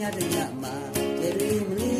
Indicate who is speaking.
Speaker 1: ညတညမှာလေရီမလီ